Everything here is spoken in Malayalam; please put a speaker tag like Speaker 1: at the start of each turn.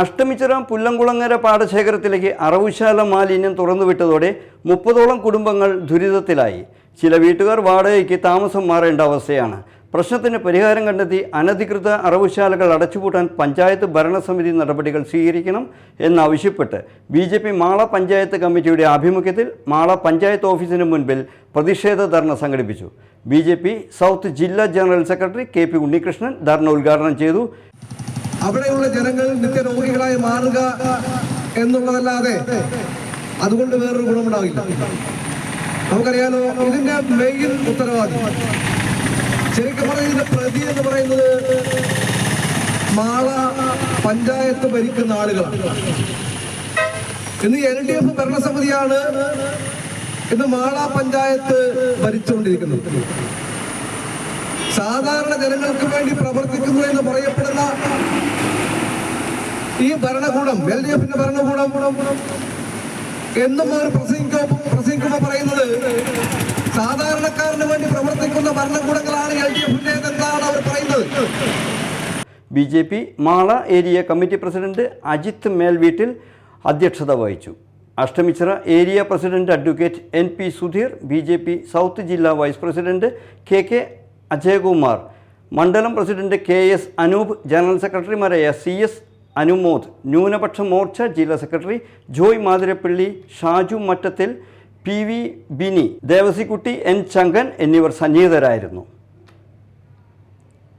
Speaker 1: അഷ്ടമിച്ചിറ പുല്ലംകുളങ്ങര പാടശേഖരത്തിലേക്ക് അറവുശാല മാലിന്യം തുറന്നുവിട്ടതോടെ മുപ്പതോളം കുടുംബങ്ങൾ ദുരിതത്തിലായി. ചില വീട്ടുകാർ വാടകയ്ക്ക് താമസം മാറേണ്ട അവസ്ഥയാണ്. പ്രശ്നത്തിന് പരിഹാരം കണ്ടെത്തി അനധികൃത അറവുശാലകൾ അടച്ചുപൂട്ടാൻ പഞ്ചായത്ത് ഭരണസമിതി നടപടികൾ സ്വീകരിക്കണം എന്നാവശ്യപ്പെട്ട് B J P Mala panchayat കമ്മിറ്റിയുടെ ആഭിമുഖ്യത്തിൽ മാള പഞ്ചായത്ത് ഓഫീസിന് മുൻപിൽ പ്രതിഷേധ ധർണ സംഘടിപ്പിച്ചു. ബി സൗത്ത് ജില്ലാ general secretary K P Unnikrishnan ധർണ ഉദ്ഘാടനം ചെയ്തു.
Speaker 2: അവിടെയുള്ള ജനങ്ങൾ നിത്യരോഗികളായി മാറുക എന്നുള്ളതല്ലാതെ അതുകൊണ്ട് വേറൊരു ഗുണമുണ്ടാവില്ല. നമുക്കറിയാലോ ഇതിന്റെ മെയിൻ ഉത്തരവാദി. ശരിക്കും ഇതിന്റെ പ്രതി എന്ന് പറയുന്നത് മാള പഞ്ചായത്ത് ഭരിക്കുന്ന ആളുകളാണ്. ഇന്ന് എൽ ഡി എഫ് ഭരണസമിതിയാണ് ഇന്ന് മാള പഞ്ചായത്ത് ഭരിച്ചുകൊണ്ടിരിക്കുന്നത്. സാധാരണ ജനങ്ങൾക്ക് വേണ്ടി പ്രവർത്തിക്കുന്നു എന്ന് പറയപ്പെടുന്ന ഈ ഭരണകൂടം എൽ ഡി എഫിന്റെ ഭരണകൂടം എന്നും അവർ പ്രസംഗിക്കുമ്പോൾ പ്രസംഗിക്കുമ്പോൾ പറയുന്നത് സാധാരണക്കാരന് വേണ്ടി പ്രവർത്തിക്കുന്ന ഭരണകൂടങ്ങളാണ് എൽ ഡി എന്നാണ് അവർ പറയുന്നത്.
Speaker 1: B J P Mala area committee president Ajith Melveettil അധ്യക്ഷത വഹിച്ചു. Ashtamichira area president advocate N P Sudheer B J P south ജില്ലാ vice president K K Ajayakumar മണ്ഡലം president K S Anoop general സെക്രട്ടറിമാരായ സി എസ് അനുമോദ് ന്യൂനപക്ഷ മോർച്ച ജില്ലാ secretary Joy Mathirappally Shaju Mattathil P V Bini Devasikutty N Chankan എന്നിവർ സന്നിഹിതരായിരുന്നു.